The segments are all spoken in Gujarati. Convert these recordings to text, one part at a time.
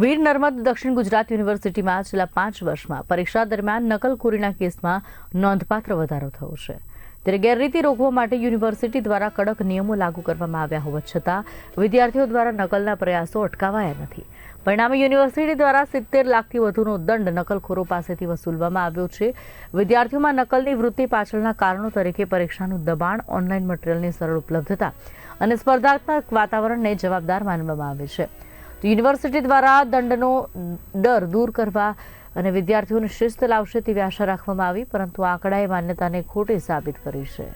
વીર નર્મદ દક્ષિણ ગુજરાત યુનિવર્સિટીમાં છેલ્લા પાંચ વર્ષમાં પરીક્ષા દરમિયાન નકલખોરીના કેસમાં નોંધપાત્ર વધારો થયો છે. ત્યારે ગેરરીતિ રોકવા માટે યુનિવર્સિટી દ્વારા કડક નિયમો લાગુ કરવામાં આવ્યા હોવા છતાં વિદ્યાર્થીઓ દ્વારા નકલના પ્રયાસો અટકાવાયા નથી. પરિણામે યુનિવર્સિટી દ્વારા સિત્તેર લાખથી વધુનો દંડ નકલખોરો પાસેથી વસૂલવામાં આવ્યો છે. વિદ્યાર્થીઓમાં નકલની વૃત્તિ પાછળના કારણો તરીકે પરીક્ષાનું દબાણ, ઓનલાઈન મટીરિયલની સરળ ઉપલબ્ધતા અને સ્પર્ધાત્મક વાતાવરણને જવાબદાર માનવામાં આવે છે. તો યુનિવર્સિટી દ્વારા દંડનો ડર દૂર કરવા અને વિદ્યાર્થીઓને શિસ્ત લાવશે તેવી આશા રાખવામાં આવી, પરંતુ આંકડાએ માન્યતાને ખોટી સાબિત કરી છે.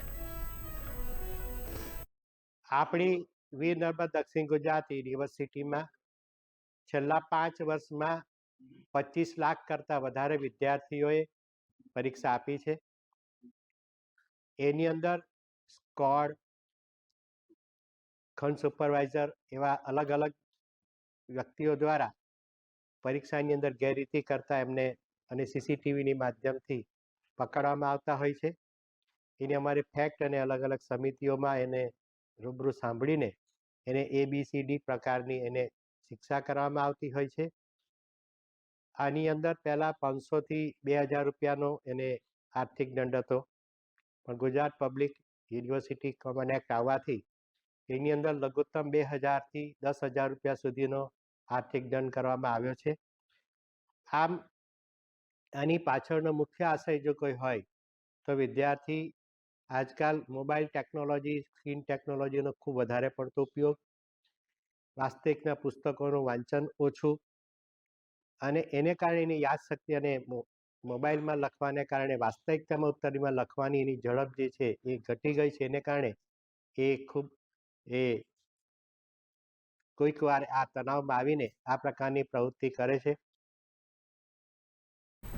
આપણી વીર નર્મદ દક્ષિણ ગુજરાત યુનિવર્સિટીમાં છેલ્લા પાંચ વર્ષમાં પચીસ લાખ કરતાં વધારે વિદ્યાર્થીઓએ પરીક્ષા આપી છે. એની અંદર સ્કોડ ખંડ સુપરવાઇઝર એવા અલગ અલગ વ્યક્તિઓ દ્વારા પરીક્ષાની અંદર ગેરરીતિ કરતા એમને અને સીસીટીવીની માધ્યમથી પકડવામાં આવતા હોય છે. એની અમારે ફેક્ટ અને અલગ અલગ સમિતિઓમાં એને રૂબરૂ સાંભળીને એને એ બી સી ડી પ્રકારની એને શિક્ષા કરવામાં આવતી હોય છે. આની અંદર પહેલાં પાંચસોથી બે હજાર રૂપિયાનો એને આર્થિક દંડ હતો. પણ Gujarat public university common act આવવાથી એની અંદર લઘુત્તમ બે હજારથી દસ હજાર રૂપિયા સુધીનો આર્થિક દંડ કરવામાં આવ્યો છે. આમ, આની પાછળનો મુખ્ય આશય જો કોઈ હોય, તો વિદ્યાર્થી આજકાલ મોબાઈલ ટેકનોલોજી, સ્ક્રીન ટેકનોલોજીનો ખૂબ વધારે પડતો ઉપયોગ, વાસ્તવિકના પુસ્તકોનું વાંચન ઓછું અને એને કારણે એની યાદશક્તિ અને મોબાઈલમાં લખવાને કારણે, વાસ્તવિકતામાં ઉત્તરીમાં લખવાની એની ઝડપ જે છે એ ઘટી ગઈ છે. એને કારણે એ ખૂબ એ કોઈક વાર આ તણાવમાં આવીને આ પ્રકારની પ્રવૃત્તિ કરે છે.